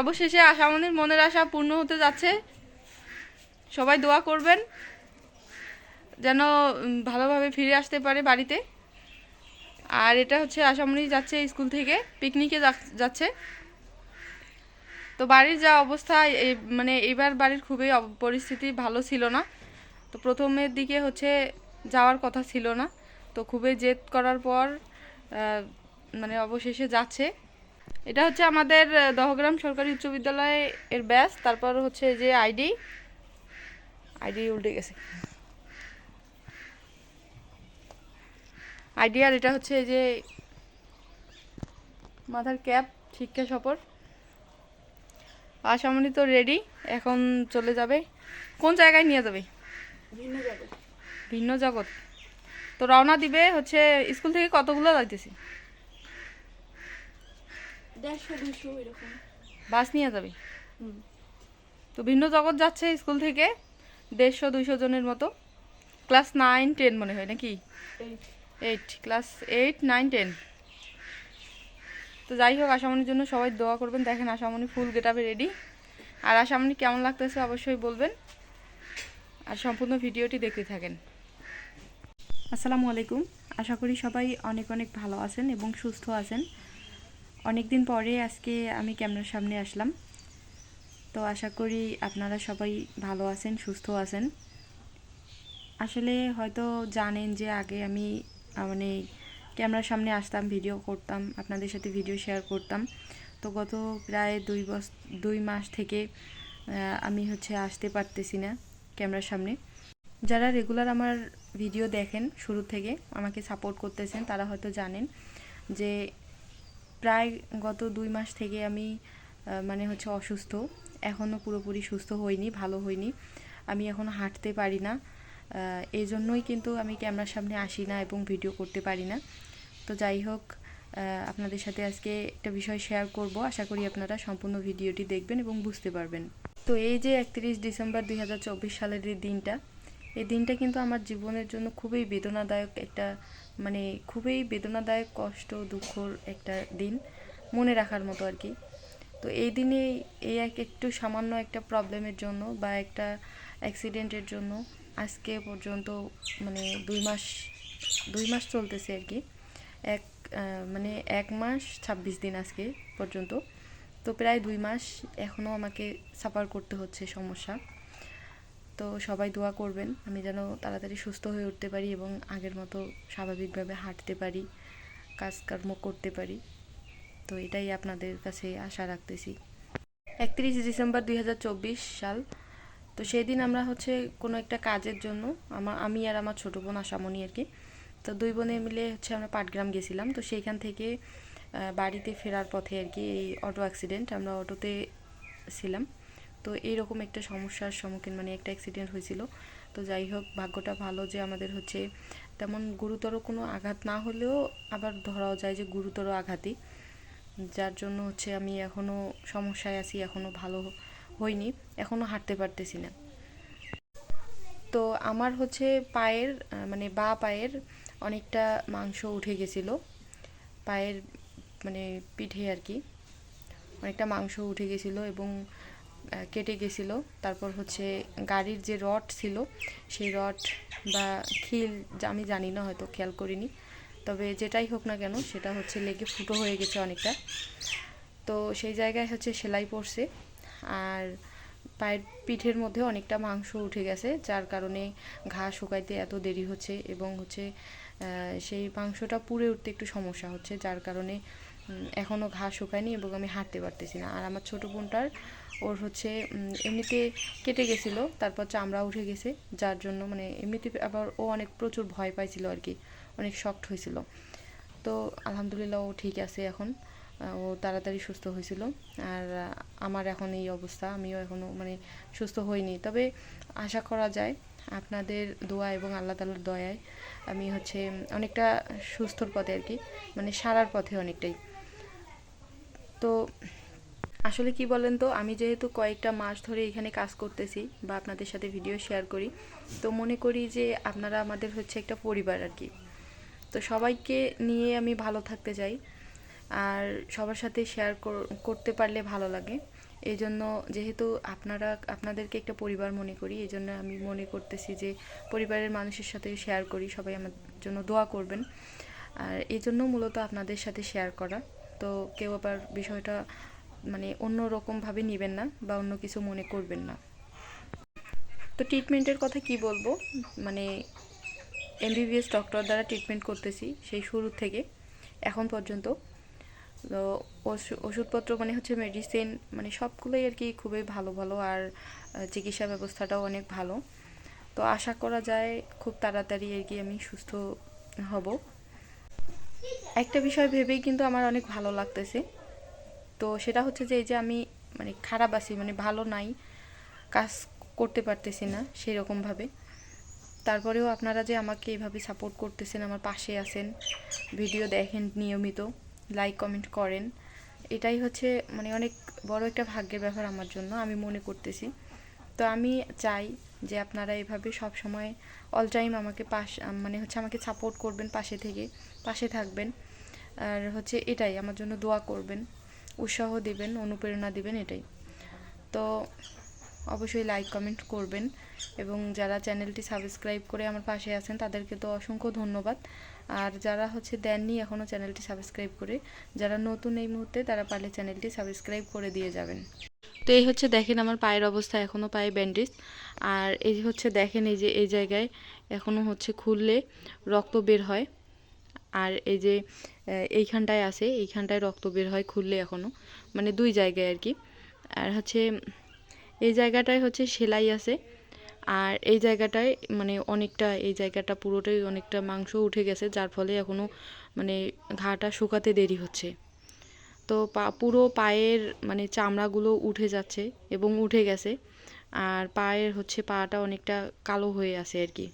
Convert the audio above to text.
অবশেষে আশামনির মনের আশা পূর্ণ হতে যাচ্ছে। সবাই দোয়া করবেন, যেন ভালোভাবে ফিরে আসতে পারে বাড়িতে। আর এটা হচ্ছে আশামনি যাচ্ছে স্কুল থেকে, পিকনিকে যাচ্ছে। তো বাড়ির যা অবস্থা মানে এবার বাড়ির খুবই পরিস্থিতি ভালো ছিল না। তো প্রথমের দিকে হচ্ছে যাওয়ার কথা ছিল না। তো খুবই জেদ করার পর মানে অবশেষে যাচ্ছে। এটা হচ্ছে আমাদের দহগ্রাম সরকারি উচ্চ বিদ্যালয় এর ব্যাস তারপর হচ্ছে যে আইডি আইডি উল্টে গেছে। আইডি আর এটা হচ্ছে যে মাথার ক্যাপ শিক্ষা সফর। আশামণি তো রেডি এখন চলে যাবে। কোন জায়গায় নিয়ে যাবে? ভিন্ন যাবে ভিন্ন জগৎ। তো রওনা দিবে হচ্ছে স্কুল থেকে কতগুলো যাইতেছে? দেড়শো দুশো এরকম। বাস নিয়ে যাবে? তো ভিন্ন জগৎ যাচ্ছে স্কুল থেকে দেড়শো দুইশো জনের মতো। ক্লাস নাইন টেন মনে হয় নাকি? এই eight class eight nine ten. তো যাই হোক আশামনির জন্য সবাই দোয়া করবেন। দেখেন আশামনি ফুল গেট গেটাবে রেডি আর আশামনি কেমন লাগতেছে অবশ্যই বলবেন। আর সম্পূর্ণ ভিডিওটি দেখতে থাকেন। আসসালামু আলাইকুম। আশা করি সবাই অনেক অনেক ভালো আছেন এবং সুস্থ আছেন। অনেক দিন পরে আজকে আমি ক্যামেরার সামনে আসলাম। তো আশা করি আপনারা সবাই ভালো আছেন, সুস্থ আছেন। আসলে হয়তো জানেন যে আগে আমি মানে ক্যামেরার সামনে আসতাম, ভিডিও করতাম, আপনাদের সাথে ভিডিও শেয়ার করতাম। তো গত প্রায় দুই বস, দুই মাস থেকে আমি হচ্ছে আসতে পারতেছি না ক্যামেরার সামনে। যারা রেগুলার আমার ভিডিও দেখেন শুরু থেকে, আমাকে সাপোর্ট করতেছেন, তারা হয়তো জানেন যে প্রায় গত দুই মাস থেকে আমি মানে হচ্ছে অসুস্থ। এখনও পুরোপুরি সুস্থ হইনি, ভালো হইনি। আমি এখনও হাঁটতে পারি না। এই জন্যই কিন্তু আমি ক্যামেরার সামনে আসি না এবং ভিডিও করতে পারি না। তো যাই হোক আপনাদের সাথে আজকে একটা বিষয় শেয়ার করব। আশা করি আপনারা সম্পূর্ণ ভিডিওটি দেখবেন এবং বুঝতে পারবেন। তো এই যে একত্রিশ ডিসেম্বর দু হাজার চব্বিশ সালের এই দিনটা এই দিনটা কিন্তু আমার জীবনের জন্য খুবই বেদনাদায়ক একটা মানে খুবই বেদনাদায়ক, কষ্ট, দুঃখর একটা দিন মনে রাখার মতো আর কি। তো এই দিনে এই এক, একটু সামান্য একটা প্রবলেমের জন্য বা একটা অ্যাক্সিডেন্টের জন্য আজকে পর্যন্ত মানে দুই মাস দুই মাস চলতেছে আর কি। এক মানে এক মাস ছাব্বিশ দিন আজকে পর্যন্ত। তো প্রায় দুই মাস এখনও আমাকে সাফার করতে হচ্ছে সমস্যা। তো সবাই দোয়া করবেন, আমি যেন তাড়াতাড়ি সুস্থ হয়ে উঠতে পারি এবং আগের মতো স্বাভাবিকভাবে হাঁটতে পারি, কাজকর্ম করতে পারি। তো এটাই আপনাদের কাছে আশা রাখতেছি। একত্রিশ ডিসেম্বর দুই হাজার চব্বিশ সাল। তো সেই দিন আমরা হচ্ছে কোনো একটা কাজের জন্য আমার আমি আর আমার ছোটো বোন আশামণি আর কি, তো দুই বোনে মিলে হচ্ছে আমরা পাটগ্রাম গেছিলাম। তো সেইখান থেকে বাড়িতে ফেরার পথে আর কি এই অটো অ্যাক্সিডেন্ট আমরা অটোতে ছিলাম। তো এইরকম একটা সমস্যার সম্মুখীন মানে একটা অ্যাক্সিডেন্ট হয়েছিল। তো যাই হোক, ভাগ্যটা ভালো যে আমাদের হচ্ছে তেমন গুরুতর কোনো আঘাত না হলেও আবার ধরাও যায় যে গুরুতর আঘাতই। যার জন্য হচ্ছে আমি এখনও সমস্যায় আছি এখনও ভালো হইনি এখনও হাঁটতে পারতেছি না। তো আমার হচ্ছে পায়ের মানে বা পায়ের অনেকটা মাংস উঠে গেছিল। পায়ের মানে পিঠে আর কি, অনেকটা মাংস উঠে গেছিল এবং কেটে গেছিল। তারপর হচ্ছে গাড়ির যে রড ছিল, সেই রড বা খিল আমি জানি না, হয়তো খেয়াল করিনি। তবে যেটাই হোক না কেন, সেটা হচ্ছে লেগে ফুটো হয়ে গেছে অনেকটা। তো সেই জায়গায় হচ্ছে সেলাই পড়ছে। আর পায়ের পিঠের মধ্যে অনেকটা মাংস উঠে গেছে, যার কারণে ঘা শুকাইতে এত দেরি হচ্ছে এবং হচ্ছে সেই মাংসটা পুড়ে উঠতে একটু সমস্যা হচ্ছে, যার কারণে এখনও ঘা শুকায়নি এবং আমি হাঁটতে পারতেছি না। আর আমার ছোটো বোনটার, ওর হচ্ছে এমনিতে কেটে গেছিল, তারপর চামড়া উঠে গেছে, যার জন্য মানে এমনিতে আবার ও অনেক প্রচুর ভয় পাইছিল আর কি, অনেক শক্ট হয়েছিল। তো আলহামদুলিল্লাহ ও ঠিক আছে এখন ও তাড়াতাড়ি সুস্থ হয়েছিল। আর আমার এখন এই অবস্থা, আমিও এখনও মানে সুস্থ হইনি। তবে আশা করা যায়, আপনাদের দোয়া এবং আল্লাহ তালার দয়ায় আমি হচ্ছে অনেকটা সুস্থর পথে আর কি মানে সারার পথে অনেকটাই। তো আসলে কি বলেন তো, আমি যেহেতু কয়েকটা মাস ধরে এখানে কাজ করতেছি বা আপনাদের সাথে ভিডিও শেয়ার করি, তো মনে করি যে আপনারা আমাদের হচ্ছে একটা পরিবার আর কি। তো সবাইকে নিয়ে আমি ভালো থাকতে চাই, আর সবার সাথে শেয়ার করতে পারলে ভালো লাগে। এই জন্য যেহেতু আপনারা, আপনাদেরকে একটা পরিবার মনে করি এই জন্য আমি মনে করতেছি যে পরিবারের মানুষের সাথে শেয়ার করি, সবাই আমার জন্য দোয়া করবেন। আর এই জন্য মূলত আপনাদের সাথে শেয়ার করা। তো কেউ আবার বিষয়টা মানে অন্য রকমভাবে নেবেন না বা অন্য কিছু মনে করবেন না। তো ট্রিটমেন্টের কথা কি বলব? মানে এমবিবিএস ডক্টর দ্বারা ট্রিটমেন্ট করতেছি সেই শুরু থেকে, এখন পর্যন্ত। তো ওষু- ওষুধপত্র মানে হচ্ছে মেডিসিন মানে সবগুলোই আর কি খুবই ভালো ভালো আর চিকিৎসা ব্যবস্থাটাও অনেক ভালো। তো আশা করা যায় খুব তাড়াতাড়ি আর কি আমি সুস্থ হব। একটা বিষয় ভেবেই কিন্তু আমার অনেক ভালো লাগতেছে। তো সেটা হচ্ছে যে, এই যে আমি মানে খারাপ আছি মানে ভালো নাই, কাজ করতে পারতেছি না সেই রকমভাবে তারপরেও আপনারা যে আমাকে এইভাবে সাপোর্ট করতেছেন, আমার পাশে আছেন ভিডিও দেখেন নিয়মিত লাইক কমেন্ট করেন, এটাই হচ্ছে মানে অনেক বড় একটা ভাগ্যের ব্যাপার আমার জন্য, আমি মনে করতেছি। তো আমি চাই যে আপনারা এভাবে সব সময় অল টাইম আমাকে পাশ মানে হচ্ছে আমাকে সাপোর্ট করবেন পাশে থেকে, পাশে থাকবেন। আর হচ্ছে এটাই, আমার জন্য দোয়া করবেন, উৎসাহ দিবেন, অনুপ্রেরণা দিবেন, এটাই। তো অবশ্যই লাইক কমেন্ট করবেন এবং যারা চ্যানেলটি সাবস্ক্রাইব করে আমার পাশে আছেন, তাদেরকে তো অসংখ্য ধন্যবাদ। আর যারা হচ্ছে দেননি এখনও চ্যানেলটি সাবস্ক্রাইব করে, যারা নতুন এই মুহূর্তে, তারা পারলে চ্যানেলটি সাবস্ক্রাইব করে দিয়ে যাবেন। তো এই হচ্ছে দেখেন আমার পায়ের অবস্থা এখনও পায়ে ব্যান্ডেজ। আর এই হচ্ছে দেখেন এই যে, এই জায়গায় এখনও হচ্ছে খুললে রক্ত বের হয়। আর এই যে এইখানটায় আছে, এইখানটায় রক্ত বের হয় খুললে এখনও মানে দুই জায়গায় আর কি। আর হচ্ছে, এই জায়গাটায় হচ্ছে সেলাই আছে। আর এই জায়গাটায় মানে অনেকটা, এই জায়গাটা পুরোটাই অনেকটা মাংস উঠে গেছে, যার ফলে এখনও মানে ঘাটা শুকাতে দেরি হচ্ছে। তো পা, পুরো পায়ের মানে চামড়াগুলো উঠে যাচ্ছে এবং উঠে গেছে। আর পায়ের হচ্ছে পাটা অনেকটা কালো হয়ে আছে আর কি।